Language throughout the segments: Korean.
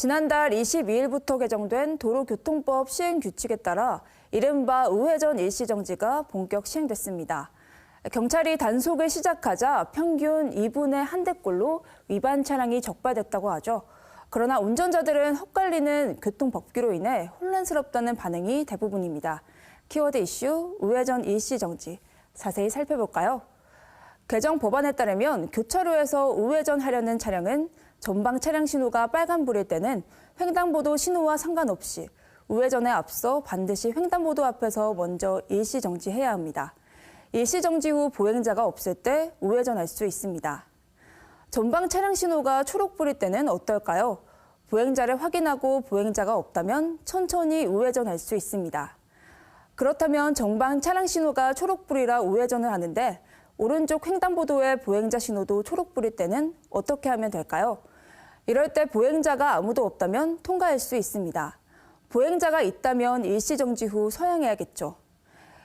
지난달 22일부터 개정된 도로교통법 시행 규칙에 따라 이른바 우회전 일시 정지가 본격 시행됐습니다. 경찰이 단속을 시작하자 평균 2분의 한 대꼴로 위반 차량이 적발됐다고 하죠. 그러나 운전자들은 헛갈리는 교통법규로 인해 혼란스럽다는 반응이 대부분입니다. 키워드 이슈 우회전 일시 정지 자세히 살펴볼까요? 개정 법안에 따르면 교차로에서 우회전하려는 차량은 전방 차량 신호가 빨간불일 때는 횡단보도 신호와 상관없이 우회전에 앞서 반드시 횡단보도 앞에서 먼저 일시 정지해야 합니다. 일시 정지 후 보행자가 없을 때 우회전할 수 있습니다. 전방 차량 신호가 초록불일 때는 어떨까요? 보행자를 확인하고 보행자가 없다면 천천히 우회전할 수 있습니다. 그렇다면 정방 차량 신호가 초록불이라 우회전을 하는데 오른쪽 횡단보도에 보행자 신호도 초록불일 때는 어떻게 하면 될까요? 이럴 때 보행자가 아무도 없다면 통과할 수 있습니다. 보행자가 있다면 일시 정지 후 서양해야겠죠.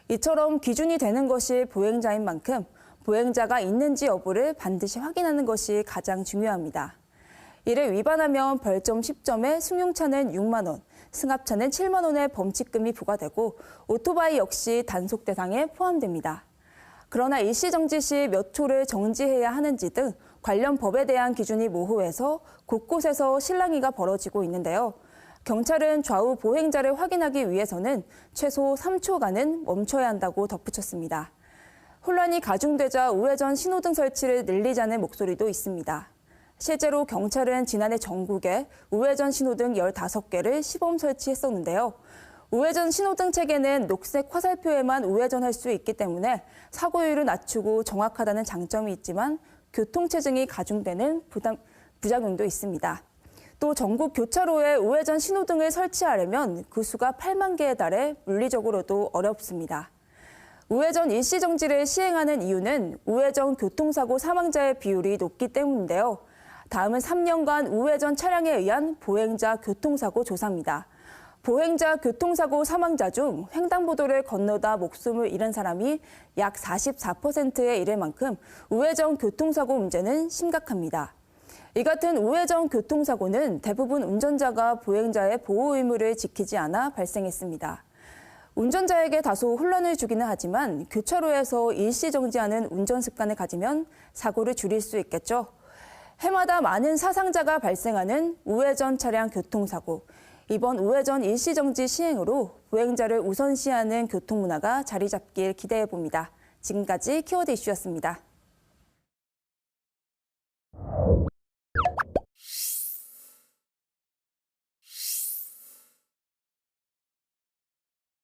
이처럼 기준이 되는 것이 보행자인 만큼 보행자가 있는지 여부를 반드시 확인하는 것이 가장 중요합니다. 이를 위반하면 벌점 10점에 승용차는 6만 원, 승합차는 7만 원의 범칙금이 부과되고 오토바이 역시 단속 대상에 포함됩니다. 그러나 일시정지 시 몇 초를 정지해야 하는지 등 관련 법에 대한 기준이 모호해서 곳곳에서 실랑이가 벌어지고 있는데요. 경찰은 좌우 보행자를 확인하기 위해서는 최소 3초간은 멈춰야 한다고 덧붙였습니다. 혼란이 가중되자 우회전 신호등 설치를 늘리자는 목소리도 있습니다. 실제로 경찰은 지난해 전국에 우회전 신호등 15개를 시범 설치했었는데요. 우회전 신호등 체계는 녹색 화살표에만 우회전할 수 있기 때문에 사고율을 낮추고 정확하다는 장점이 있지만 교통체증이 가중되는 부담, 부작용도 있습니다. 또 전국 교차로에 우회전 신호등을 설치하려면 그 수가 8만 개에 달해 물리적으로도 어렵습니다. 우회전 일시 정지를 시행하는 이유는 우회전 교통사고 사망자의 비율이 높기 때문인데요. 다음은 3년간 우회전 차량에 의한 보행자 교통사고 조사입니다. 보행자 교통사고 사망자 중 횡단보도를 건너다 목숨을 잃은 사람이 약 44%에 이를 만큼 우회전 교통사고 문제는 심각합니다. 이 같은 우회전 교통사고는 대부분 운전자가 보행자의 보호 의무를 지키지 않아 발생했습니다. 운전자에게 다소 혼란을 주기는 하지만 교차로에서 일시 정지하는 운전 습관을 가지면 사고를 줄일 수 있겠죠. 해마다 많은 사상자가 발생하는 우회전 차량 교통사고. 이번 우회전 일시정지 시행으로 보행자를 우선시하는 교통문화가 자리 잡길 기대해 봅니다. 지금까지 키워드 이슈였습니다.